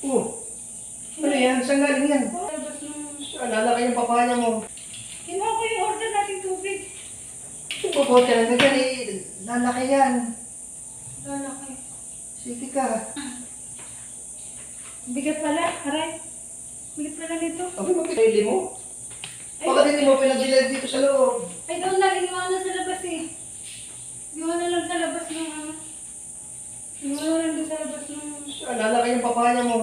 Oh. Ano yan? Saan galing yan? Alala ka yung papaya mo. Kinuha ko yung order nating tubig. Pupot ka lang ganyan eh. Lalaki yan. Lalaki. Sige ka. Bigat pala, aray. Bigat pala nito. Abi mo pinili mo? Bakit hindi mo pinagdilag dito sa loob? Ay, doon lang. Iniwanan sa labas eh. Iniwanan lang sa labas ng ano. Iniwanan lang doon sa labas ng... Alala ka yung papaya mo.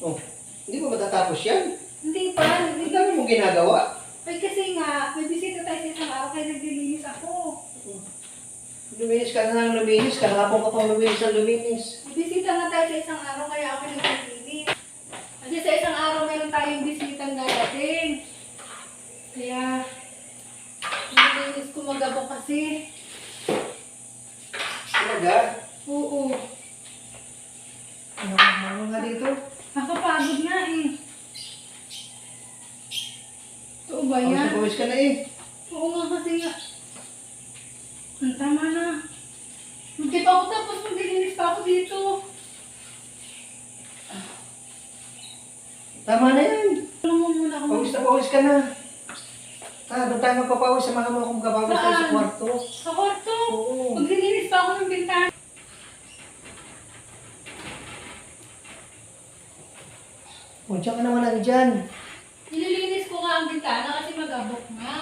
Oh, hindi ba matatapos yan? Hindi pa. Ang Hindi dami mo ginagawa. Ay, kasi nga, may bisita tayo sa isang araw kaya naglilinis ako. Luminis ka na ng luminis, kahapon ka pang luminis ng luminis. May bisita nga tayo sa isang araw kaya ako naglilinis. Kasi sa isang araw meron tayong bisitang darating. Kaya, nilinis ko magabo kasi. Talaga? Oo. Ano, ano nga dito? Nakapagod nga eh. Oo ba na yan? pawis ka na eh. Oo nga kasi nga. Ang tama na. Pa ako tapos maglilinis pa ako dito. Tama na yan. Mo muna ako. Pawis na pawis ka na. Ah, doon tayo magpapawis sa mga mga kong kapawis tayo sa kwarto. Sa kwarto. Oo. Maglilinis pa ako ng bintana. O, diyan ka naman nandyan. Nililinis ko nga ang bintana kasi magabok nga.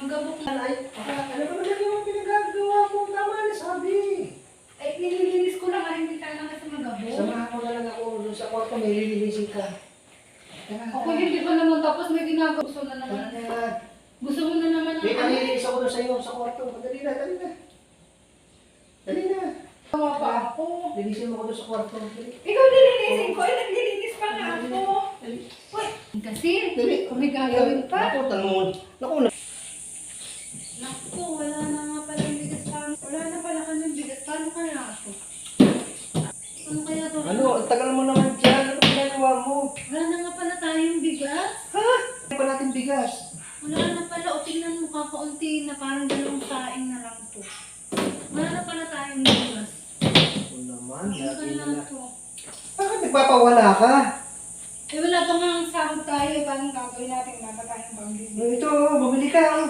Magabok nga. Ay, ano ba naman yung pinagagawa mo? Tama na sabi. Ay, nililinis ko lang ang bintana kasi magabok. Samahan mo na lang ako doon sa kwarto, may lilinisin ka. Ako hindi pa naman tapos may ginagawa. Gusto na naman. na. Gusto mo na naman May ang kalilinis ako doon sa iyo sa kwarto. Dali na, dali na. Pa ako. Linisin mo ako doon sa kwarto. Ikaw nilinisin ko. Ay, naglilinis pa nga ako. Uy, kasi, kung may gagawin pa. Naku, tanong. Naku, na. Naku, wala na nga pala yung bigas pa. Wala na pala kami bigas. Paano kaya ako? Ano kaya to? Ano, ang tagal mo naman dyan. Ano ginagawa mo? Wala na nga pala tayong bigas. Ha? Hindi pa natin bigas. Wala na pala. O tingnan mo kakaunti na parang dalawang saing na lang to. Wala na pala tayong bigas. Ano naman, Ano lagi kaya na. to? Bakit nagpapawala ka? Eh wala pa nga ang sahod tayo. Paano gagawin natin? Wala pa tayong pambili. Ito, bumili ka. oh.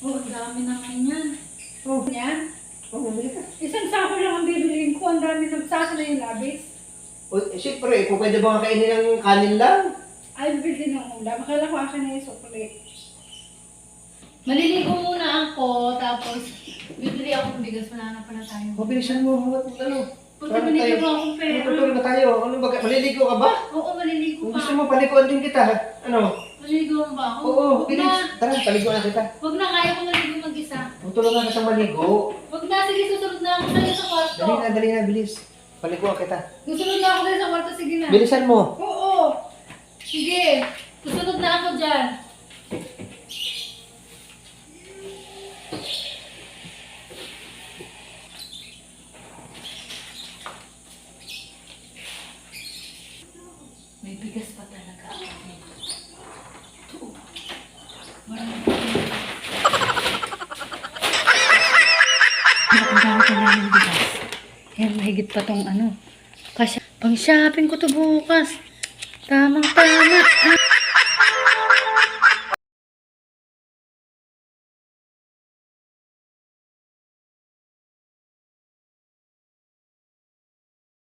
Oh, ang dami naman yan. Oh, Yan. oh bumili ka. Isang sako lang ang bibiliin ko. Ang dami ng sako na yung labis. O, eh, siyempre, kung pwede ba kainin ng kanin lang? Ay, bibili ng ulam. Akala ko akin na yung sukli. Maliligo muna ako, tapos bibili ako ng bigas. Wala na pala tayo. Mabilisan mo, ano? Punta binigyan mo akong pera. Matutulog na tayo. Ano ba? Maliligo ka ba? Oo, maliligo Kung pa. gusto mo, paliguan din kita. Ano? Maliligo mo ba ako? Oo, Huwag bilis. na. Tara, paliguan na kita. Huwag na, kaya ko maligo mag-isa. Tutulungan ka sa maligo. Huwag na, sige, susunod na ako sa'yo sa kwarto. Dali na, dali na, bilis. Paliguan kita. Susunod na ako sa'yo sa kwarto, sige na. Bilisan mo. Oo. Sige, susunod na ako dyan. May bigas pa talaga ako. Ito. Marami pa. Namin bigas. Yan, mahigit pa tong ano. Kasi, pang shopping ko to bukas. Tamang tama. Ah.